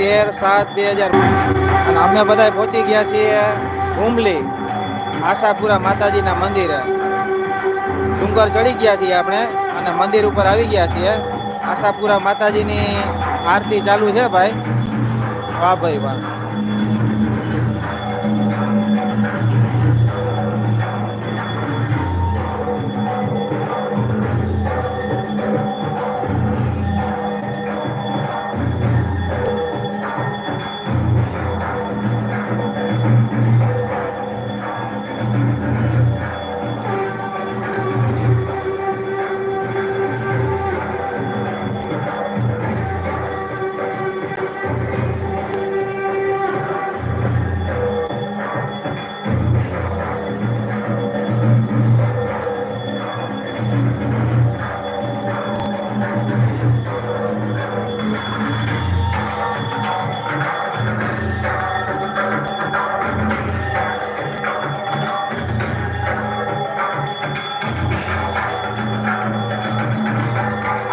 તેર સાત બે હજાર અને અમે બધા પહોંચી ગયા છીએ ઉમલી આશાપુરા માતાજીના મંદિરે. ડુંગર ચડી ગયા છીએ આપણે અને મંદિર ઉપર આવી ગયા છીએ. આશાપુરા માતાજીની આરતી ચાલુ છે ભાઈ. વાહ ભાઈ વાહ.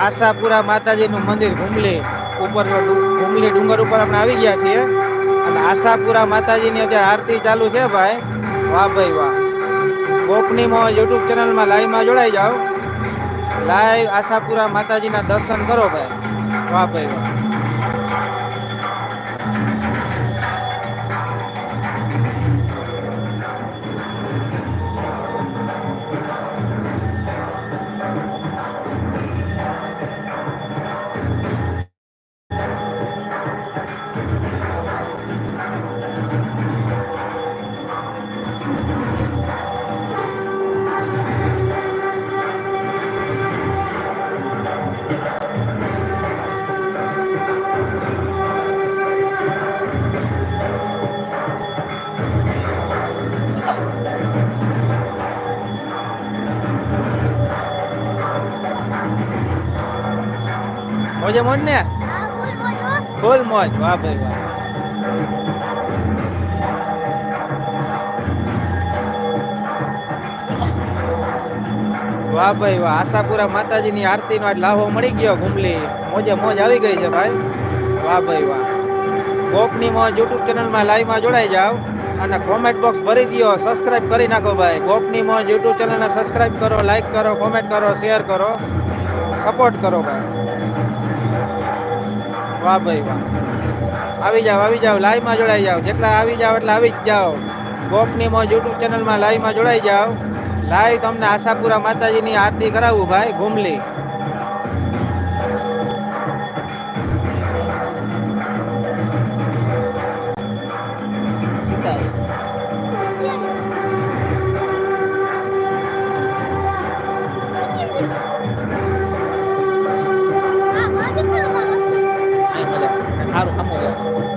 આશાપુરા માતાજીનું મંદિર ઘુમલી ઉપર ઘુમલી ડુંગર ઉપર આપણે આવી ગયા છીએ. અને આશાપુરા માતાજીની અત્યારે આરતી ચાલુ છે ભાઈ. વાહ ભાઈ વાહ. ગોપનીમાં યુટ્યુબ ચેનલમાં લાઈવમાં જોડાઈ જાઓ. લાઈવ આશાપુરા માતાજીના દર્શન કરો ભાઈ. વાહ ભાઈ વાહ. મોજે મોજ ને? ફૂલ મોજ. વાહ ભાઈ, વાહ. વાહ ભાઈ, વાહ. આશાપુરા માતાજીની આરતીનો આજ લાહો મળી ગયો ગુમલી મોજે મોજ આવી ગઈ છે ભાઈ. વાહ ભાઈ, વાહ. ગોપની મોજ યુટ્યુબ ચેનલમાં લાઈવમાં જોડાઈ જાઓ અને કોમેન્ટ બોક્સ ભરી દો. સબસ્ક્રાઇબ કરી નાખો ભાઈ. ગોપની મોજ યુટ્યુબ ચેનલને સબસ્ક્રાઇબ કરો લાઈક કરો કોમેન્ટ કરો શેર કરો. સપોર્ટ કરો ભાઈ. વાહ ભાઈ વાહ. આવી જાઓ આવી જાઓ લાઈવમાં જોડાઈ જાઓ. જેટલા આવી જાઓ, એટલે આવી જ જાઓ. ગોપની મોજ યુટ્યુબ ચેનલમાં લાઈવમાં જોડાઈ જાઓ. લાઈવ તમને આશાપુરા માતાજીની આરતી કરાવું ભાઈ, ઘુમલી. 他说他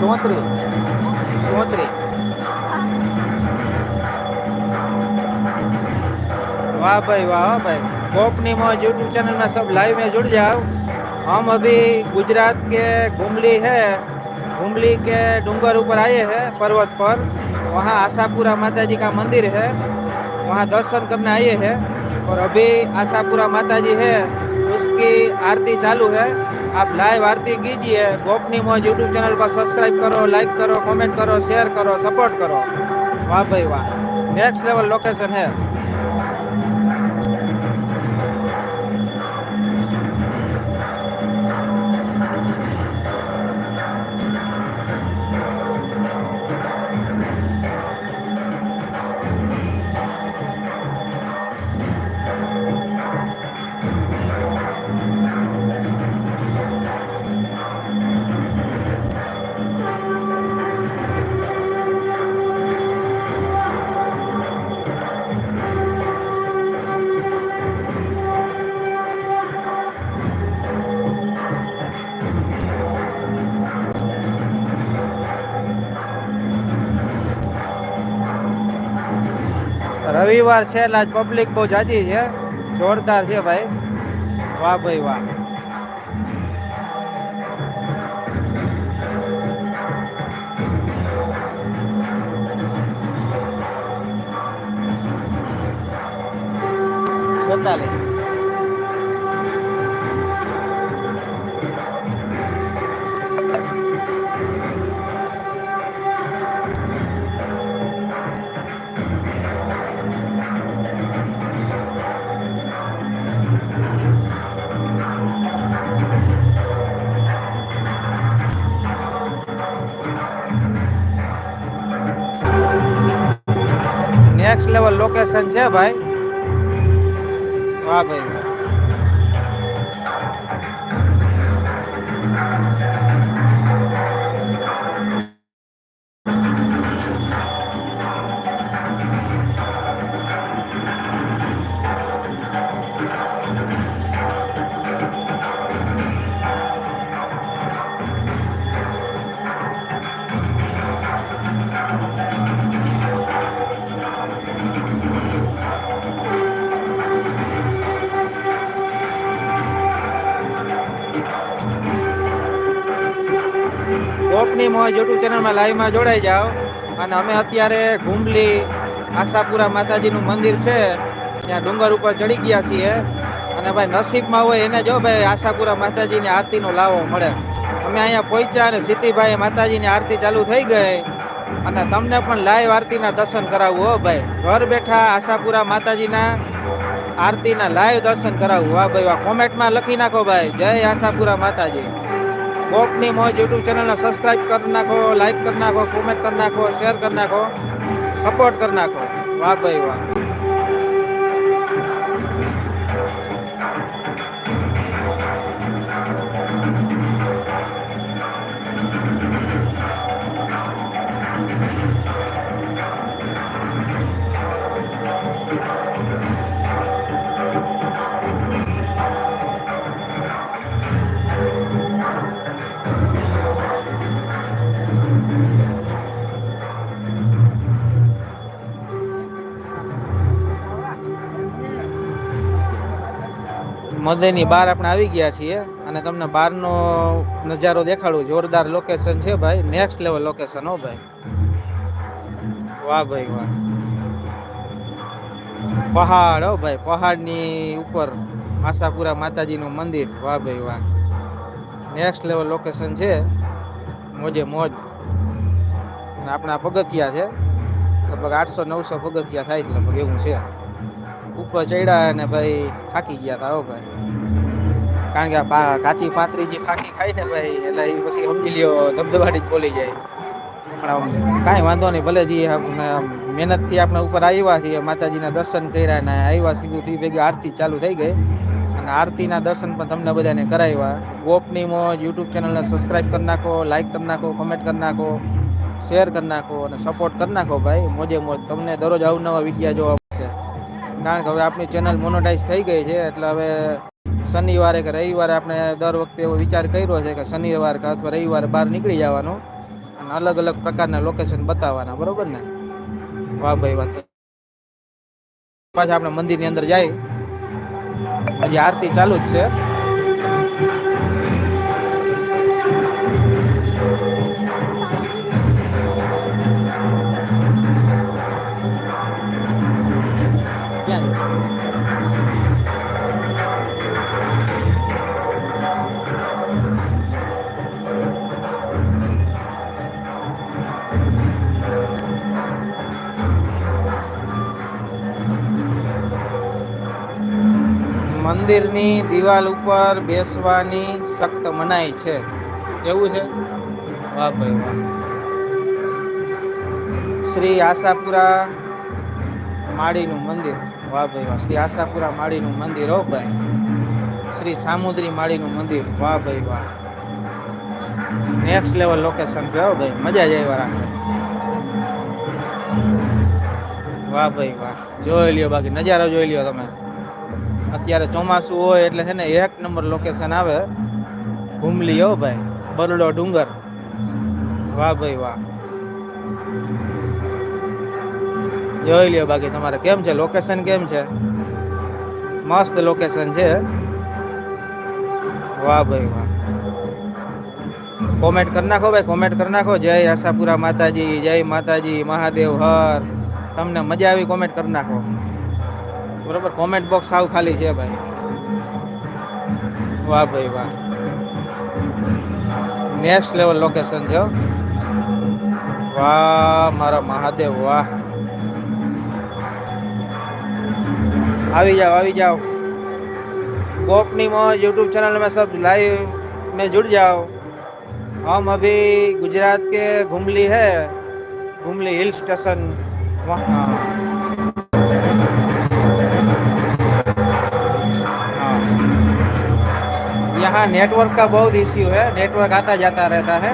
ચોત્રીસ ચોત્રીસ वाह भाई वाह भाई गोपनी मौज यूट्यूब चैनल में सब लाइव में जुड़ जाओ हम अभी गुजरात के घुमली है घुमली के डूंगर ऊपर आए हैं पर्वत पर वहाँ आशापुरा माता जी का मंदिर है वहाँ दर्शन करने आए हैं और अभी आशापुरा माता जी है उसकी आरती चालू है આપ લાઈવ આરતી ગીજીએ, ગોપની મોજ યુટ્યુબ ચેનલ પર સબસ્ક્રાઇબ કરો લાઈક કરો કોમેન્ટ કરો શેર કરો સપોર્ટ કરો. વાહ ભાઈ વાહ. નેક્સ્ટ લેવલ લોકેશન હે. રવિવાર છે, એટલે આજ પબ્લિક બહુ જાજી છે. જોરદાર છે ભાઈ. વાહ ભાઈ વાહ. છેતાલીસ. લોકેશન છે ભાઈ? વાહ ભાઈ મોજ યુટ્યુબ ચેનલમાં લાઈવમાં જોડાઈ જાઓ. અને અમે અત્યારે ઘુમલી આશાપુરા માતાજીનું મંદિર છે. ત્યાં ડુંગર ઉપર ચડી ગયા છીએ. અને ભાઈ નસીબમાં હોય એને જો ભાઈ આશાપુરા માતાજીની આરતીનો લાવો મળે. અમે અહીંયા પહોંચ્યા અને સીતીભાઈ માતાજીની આરતી ચાલુ થઈ ગઈ. અને તમને પણ લાઈવ આરતીના દર્શન કરાવવું હો ભાઈ. ઘર બેઠા આશાપુરા માતાજીના આરતીના લાઈવ દર્શન કરાવવું વાહ ભાઈ, વાહ. કોમેન્ટમાં લખી નાખો ભાઈ. જય આશાપુરા માતાજી. કોકની મોજ યુટ્યુબ ચેનલને સબસ્ક્રાઇબ કરી નાખો લાઈક કરી નાખો કોમેન્ટ કરી નાખો શેર કરી નાખો સપોર્ટ કરી નાખો. વાહ ભાઈ વાહ. મદની બહાર આપણે આવી ગયા છીએ અને તમને બહારનો નજારો દેખાડું. જોરદાર લોકેશન છે ભાઈ. નેક્સ્ટ લેવલ લોકેશન હો ભાઈ. વાહ ભાઈ, વાહ. પહાડ હો ભાઈ. પહાડની ઉપર આશાપુરા માતાજીનું મંદિર. વાહ ભાઈ, વાહ. નેક્સ્ટ લેવલ લોકેશન છે. મોજે મોજ. આપણા પગથિયા છે. લગભગ આઠસો નવસો પગથિયા થાય છે, લગભગ એવું છે. ઉપર ચડ્યા અને ભાઈ થાકી ગયા હતા હો ભાઈ. કારણ કે કાચી પાતરી જે ફાકી ખાય ને ભાઈ, એટલે એ પછી સમજી લ્યો, ધબધબાટી જ બોલી જાય. પણ કાંઈ વાંધો નહીં, ભલે જે મહેનતથી આપણે ઉપર આવ્યા છીએ, માતાજીના દર્શન કર્યા ને આવ્યા સીધું ભેગી આરતી ચાલુ થઈ ગઈ. અને આરતીના દર્શન પણ તમને બધાને કરાવ્યા. ગોપની મોજ, યુટ્યુબ ચેનલને સબસ્ક્રાઈબ કરી નાખો લાઇક કરી નાખો, કમેન્ટ કરી નાખો, શેર કરી નાખો અને સપોર્ટ કરી નાખો ભાઈ. મોજે મોજ. તમને દરરોજ અવનવા વિડીયા જોવા કારણ કે હવે આપણી ચેનલ મોનોટાઈઝ થઈ ગઈ છે, એટલે હવે શનિવારે કે રવિવારે આપણે દર વખતે એવો વિચાર કર્યો છે કે શનિવાર કે અથવા રવિવારે બહાર નીકળી જવાનું અને અલગ અલગ પ્રકારના લોકેશન બતાવવાના, બરોબર ને? વાહ ભાઈ વાત પાછા આપણે મંદિરની અંદર જાય હજી આરતી ચાલુ જ છે. મંદિરની દિવાલ ઉપર બેસવાની સખ્ત મનાઈ છે. એવું છે? વાહ ભાઈ વાહ. શ્રી આશાપુરા માળીનું મંદિર. વાહ ભાઈ વાહ. શ્રી આશાપુરા માળીનું મંદિર હો ભાઈ. શ્રી સામુદ્રી માળીનું મંદિર. વાહ ભાઈ વાહ. નેક્સ્ટ લેવલ લોકેશન છે હો ભાઈ. મજા જ આવ્યા રાખે વાહ ભાઈ વાહ. જોઈ લ્યો બાકી. નજારો જોઈ લ્યો તમે. અત્યારે ચોમાસું હોય એટલે છે ને એક નંબર લોકેશન આવે. ઘુમલી હો ભાઈ, બરડો ડુંગર. વાહ ભાઈ વાહ. જોઈ લ્યો બાકી તમારે કેમ છે? લોકેશન કેમ છે? મસ્ત લોકેશન છે. વાહ ભાઈ વાહ. કોમેન્ટ કરી નાખો ભાઈ કોમેન્ટ કરી નાખો. જય આશાપુરા માતાજી, જય માતાજી, મહાદેવ, હર. તમને મજા આવી કોમેન્ટ કરી નાખો. બરોબર કોમેન્ટ બોક્સ સાવ ખાલી છે ભાઈ વાહ ભાઈ વાહ નેક્સ્ટ લેવલ લોકેશન છે હો. વાહ મારા મહાદેવ વાહ આવી जाओ આવી जाओ गोपनी मौज यूट्यूब चैनल में सब लाइव में जुड़ जाओ हम अभी गुजरात के घुमली है घुमली हिल स्टेशन वहाँ यहाँ नेटवर्क का बहुत इश्यू है नेटवर्क आता जाता रहता है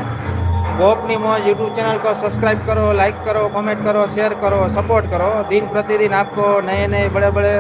गोपनी मौज यूट्यूब चैनल को सब्सक्राइब करो लाइक करो कमेंट करो शेयर करो सपोर्ट करो दिन प्रतिदिन आपको नए नए बड़े बड़े